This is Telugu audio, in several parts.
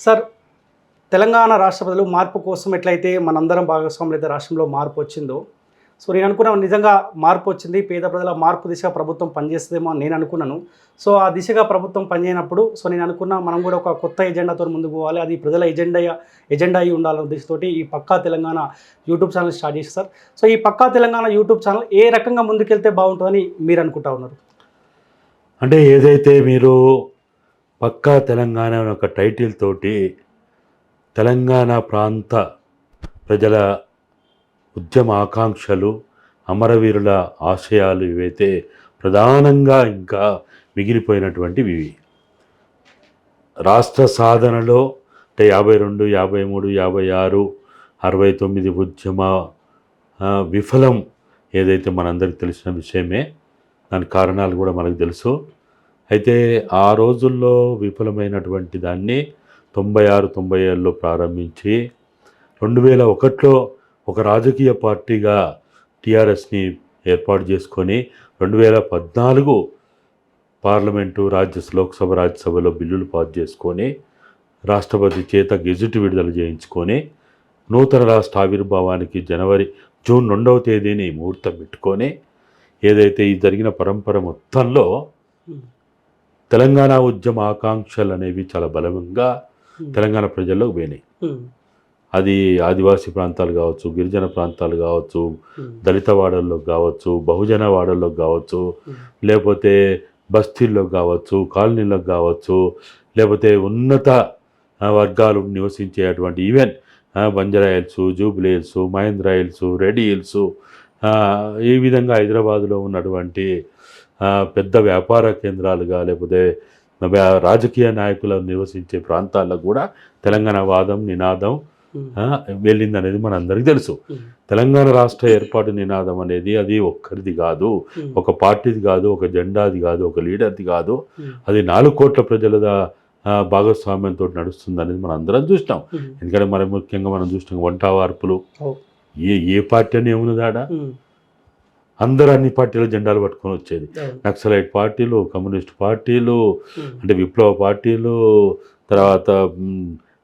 సార్ తెలంగాణ రాష్ట్ర ప్రజలు మార్పు కోసం ఎట్లయితే మనందరం భాగస్వాములు అయితే రాష్ట్రంలో మార్పు వచ్చిందో సో నేను అనుకున్నా నిజంగా మార్పు వచ్చింది పేద ప్రజల మార్పు దిశగా ప్రభుత్వం పనిచేస్తుందేమో అని నేను అనుకున్నాను. సో ఆ దిశగా ప్రభుత్వం పనిచేయనప్పుడు సో నేను అనుకున్నా మనం కూడా ఒక కొత్త ఎజెండాతో ముందుకు పోవాలి అది ప్రజల ఎజెండా ఎజెండా అయి ఉండాలన్న ఉద్దేశంతోటి ఈ పక్కా తెలంగాణ యూట్యూబ్ ఛానల్ స్టార్ట్ చేసి సార్. సో ఈ పక్కా తెలంగాణ యూట్యూబ్ ఛానల్ ఏ రకంగా ముందుకెళ్తే బాగుంటుందని మీరు అనుకుంటా ఉన్నారు? అంటే ఏదైతే మీరు పక్కా తెలంగాణ అనే ఒక టైటిల్ తోటి తెలంగాణ ప్రాంత ప్రజల ఉద్యమ ఆకాంక్షలు అమరవీరుల ఆశయాలు ఇవైతే ప్రధానంగా ఇంకా మిగిలిపోయినటువంటివి ఇవి. రాష్ట్ర సాధనలో అంటే యాభై రెండు యాభై మూడు యాభై ఆరు అరవై తొమ్మిది ఉద్యమ విఫలం ఏదైతే మనందరికీ తెలిసిన విషయమే దాని కారణాలు కూడా మనకు తెలుసు. అయితే ఆ రోజుల్లో విఫలమైనటువంటి దాన్ని తొంభై ఆరు తొంభై ఏళ్ళలో ప్రారంభించి రెండు వేల ఒకటిలో ఒక రాజకీయ పార్టీగా టీఆర్ఎస్ని ఏర్పాటు చేసుకొని రెండు వేల పద్నాలుగు పార్లమెంటు రాజ్య లోక్సభ రాజ్యసభలో బిల్లులు పాస్ చేసుకొని రాష్ట్రపతి చేత గెజిట్ విడుదల చేయించుకొని నూతన రాష్ట్ర ఆవిర్భావానికి జనవరి జూన్ రెండవ తేదీని ముహూర్తం పెట్టుకొని ఏదైతే ఈ జరిగిన పరంపర మొత్తంలో తెలంగాణ ఉద్యమ ఆకాంక్షలు అనేవి చాలా బలంగా తెలంగాణ ప్రజల్లోకి పోయినాయి. అది ఆదివాసీ ప్రాంతాలు కావచ్చు గిరిజన ప్రాంతాలు కావచ్చు దళిత వాడల్లో కావచ్చు బహుజన వాడల్లో కావచ్చు లేకపోతే బస్తీల్లో కావచ్చు కాలనీలకు కావచ్చు లేకపోతే ఉన్నత వర్గాలు నివసించేటువంటి even Banjara Hills Jubilee Hills Mahendra Hills Reddy Hills ఈ విధంగా హైదరాబాదులో ఉన్నటువంటి పెద్ద వ్యాపార కేంద్రాలుగా లేకపోతే రాజకీయ నాయకులు నివసించే ప్రాంతాల్లో కూడా తెలంగాణ వాదం నినాదం వెళ్ళింది అనేది మనందరికీ తెలుసు. తెలంగాణ రాష్ట్ర ఏర్పాటు నినాదం అనేది అది ఒక్కరిది కాదు. ఒక పార్టీది కాదు ఒక జెండాది కాదు ఒక లీడర్ది కాదు. అది నాలుగు కోట్ల ప్రజల భాగస్వామ్యంతో నడుస్తుంది అనేది మనం అందరం చూసినాం ఎందుకంటే మరి ముఖ్యంగా మనం చూసినాం వంట వార్పులు. ఏ ఏ పార్టీ అని ఏమున్నది ఆడ అందరూ అన్ని పార్టీల జెండాలు పట్టుకొని వచ్చేది. నక్సలైట్ పార్టీలు కమ్యూనిస్ట్ పార్టీలు అంటే విప్లవ పార్టీలు తర్వాత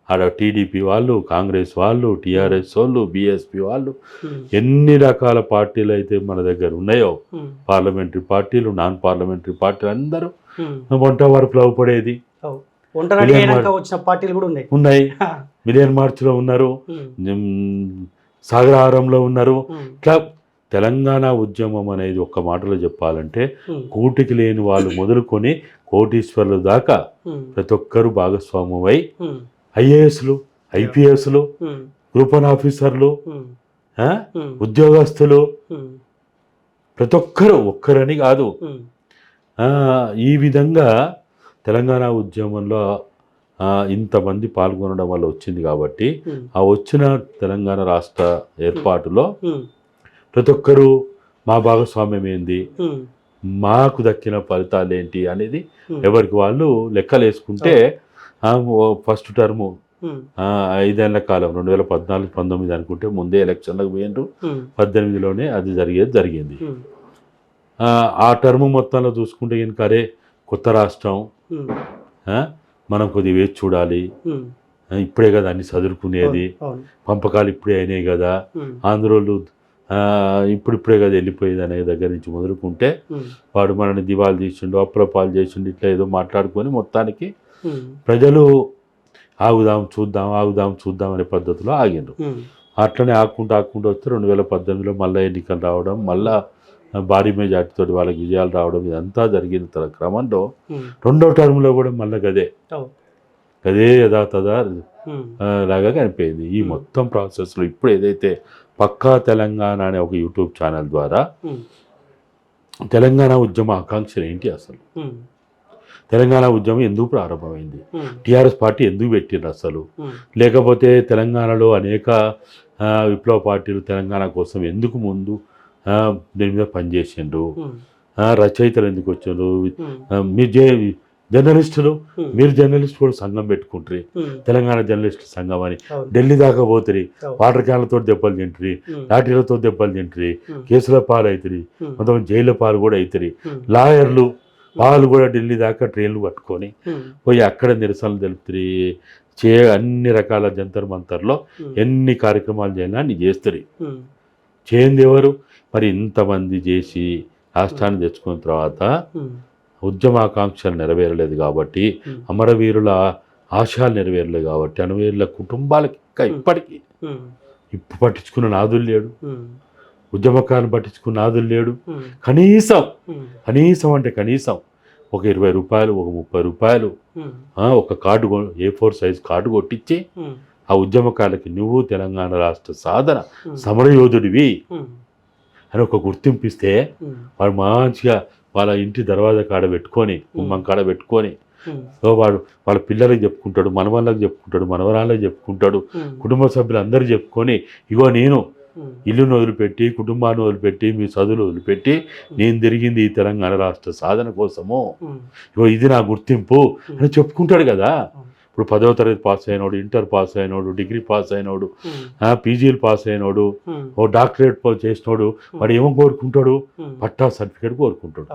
ఆడ టీడీపీ వాళ్ళు కాంగ్రెస్ వాళ్ళు టీఆర్ఎస్ వాళ్ళు బీఎస్పీ వాళ్ళు. ఎన్ని రకాల పార్టీలు అయితే మన దగ్గర ఉన్నాయో పార్లమెంటరీ పార్టీలు నాన్ పార్లమెంటరీ పార్టీలు అందరూ వంట వరకు లవపడేది వచ్చిన పార్టీలు కూడా ఉన్నాయి. ఉన్నాయి. మిలియన్ మార్చ్లో ఉన్నారు. సాగరహారంలో ఉన్నారు. ఇట్లా తెలంగాణ ఉద్యమం అనేది ఒక్క మాటలో చెప్పాలంటే కూటికి లేని వాళ్ళు మొదలుకొని కోటీశ్వర్ల దాకా ప్రతి ఒక్కరు భాగస్వామ్యమై ఐఏఎస్లు ఐపీఎస్లు గ్రూప్ వన్ ఆఫీసర్లు ఉద్యోగస్తులు ప్రతి ఒక్కరు ఒక్కరని కాదు. ఈ విధంగా తెలంగాణ ఉద్యమంలో ఇంతమంది పాల్గొనడం వల్ల వచ్చింది కాబట్టి ఆ వచ్చిన తెలంగాణ రాష్ట్ర ఏర్పాటులో ప్రతి ఒక్కరూ మా భాగస్వామ్యం ఏంది మాకు దక్కిన ఫలితాలు ఏంటి అనేది ఎవరికి వాళ్ళు లెక్కలు వేసుకుంటే ఫస్ట్ టర్ము ఐదేళ్ళ కాలం రెండు వేల పద్నాలుగు పంతొమ్మిది అనుకుంటే ముందే ఎలక్షన్లకు పోయిండ్రు. పద్దెనిమిదిలోనే అది జరిగేది జరిగింది. ఆ, టర్మ్ మొత్తంలో చూసుకుంటే కనుక అరే కొత్త రాష్ట్రం. మనం కొద్దిగా వేచి చూడాలి. ఇప్పుడే కదా అన్ని చదువుకునేది పంపకాలు ఇప్పుడే అయినాయి కదా. ఆంధ్రోళ్ళు ఆ, ఇప్పుడిప్పుడే కదా వెళ్ళిపోయేది అనే దగ్గర నుంచి మొదలుకుంటే వాడు మనని దివాలు తీసిండు అప్పుల పాలు చేసిండు ఇట్లా ఏదో మాట్లాడుకొని మొత్తానికి ప్రజలు ఆగుదాం చూద్దాం ఆగుదాం చూద్దాం అనే పద్ధతిలో ఆగిండ్రు. అట్లనే ఆకుంటూ ఆకుంటూ వస్తే రెండు వేల పద్దెనిమిదిలో మళ్ళీ ఎన్నికలు రావడం మళ్ళా భారీ మెజార్టీతో వాళ్ళకి విజయాలు రావడం ఇదంతా జరిగిన తర క్రమంలో. రెండో టర్మ్లో కూడా మళ్ళీ గదే. గదే యథాతథా లాగా కనిపోయింది. ఈ మొత్తం ప్రాసెస్లో ఇప్పుడు ఏదైతే పక్కా తెలంగాణ అనే ఒక యూట్యూబ్ ఛానల్ ద్వారా తెలంగాణ ఉద్యమ ఆకాంక్షలు ఏంటి అసలు? తెలంగాణ ఉద్యమం ఎందుకు ప్రారంభమైంది? టీఆర్ఎస్ పార్టీ ఎందుకు పెట్టిండ్రు అసలు? లేకపోతే తెలంగాణలో అనేక విప్లవ పార్టీలు తెలంగాణ కోసం ఎందుకు ముందు దీని మీద పనిచేసిండ్రు? రచయితలు ఎందుకు వచ్చిండ్రు? ఆ, మీరు జే- జర్నలిస్టులు మీరు జర్నలిస్ట్ కూడా సంఘం పెట్టుకుంటారు. తెలంగాణ జర్నలిస్ట్ సంఘం అని. ఢిల్లీ దాకా పోతుంది వాటర్ క్యాన్లతో దెబ్బలు తింటారు. లాఠీలతో దెబ్బలు తింటారు. కేసుల పాలు అవుతుంది కొంతమంది జైలు పాలు కూడా అవుతారు లాయర్లు వాళ్ళు కూడా ఢిల్లీ దాకా ట్రైన్లు పట్టుకొని పోయి అక్కడ నిరసనలు తెలుపుతారు. చే అన్ని రకాల జంతర్ మంతర్లో ఎన్ని కార్యక్రమాలు చేయాలని అన్ని చేస్తారు. చేయంది ఎవరు? మరి ఇంతమంది చేసి రాష్ట్రాన్ని తెచ్చుకున్న తర్వాత ఉద్యమాకాంక్షలు నెరవేరలేదు కాబట్టి అమరవీరుల ఆశయాలు నెరవేరలేదు కాబట్టి అమరవీరుల కుటుంబాలకి ఇంకా ఇప్పటికీ ఇప్పుడు పట్టించుకున్న నాదులు లేడు. ఉద్యమకాలను పట్టించుకున్న నాదులు లేడు. కనీసం కనీసం అంటే కనీసం ఒక ఇరవై రూపాయలు ఒక ముప్పై రూపాయలు ఒక card A four size card కొట్టించి ఆ ఉద్యమకాలకి నువ్వు తెలంగాణ రాష్ట్ర సాధన సమరయోధుడివి అని ఒక గుర్తింపు ఇస్తే వాడు మంచిగా వాళ్ళ ఇంటి దర్వాజా కాడ పెట్టుకొని గుమ్మం కాడ పెట్టుకొని ఓ వాడు వాళ్ళ పిల్లలకు చెప్పుకుంటాడు మనవాళ్ళకి చెప్పుకుంటాడు మనవరాళ్ళకి చెప్పుకుంటాడు కుటుంబ సభ్యులందరూ చెప్పుకొని ఇగో నేను ఇల్లును వదిలిపెట్టి కుటుంబాన్ని వదిలిపెట్టి మీ చదువులు వదిలిపెట్టి నేను తిరిగింది ఈ తెలంగాణ రాష్ట్ర సాధన కోసము. ఇగో ఇది నా గుర్తింపు అని చెప్పుకుంటాడు కదా. ఇప్పుడు పదవ తరగతి పాస్ అయినోడు ఇంటర్ పాస్ అయినోడు డిగ్రీ పాస్ అయినోడు ఆ, పీజీలు పాస్ అయినోడు ఓ డాక్టరేట్ చేసినోడు వాడు ఏమో కోరుకుంటాడు పట్టా సర్టిఫికేట్ కోరుకుంటాడు.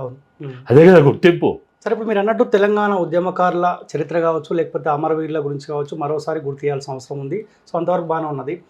అదే కదా గుర్తింపు. సరే ఇప్పుడు మీరు అన్నట్టు తెలంగాణ ఉద్యమకారుల చరిత్ర కావచ్చు లేకపోతే అమరవీరుల గురించి కావచ్చు మరోసారి గుర్తు చేయాల్సిన అవసరం ఉంది. సో అంతవరకు బాగానే ఉన్నది.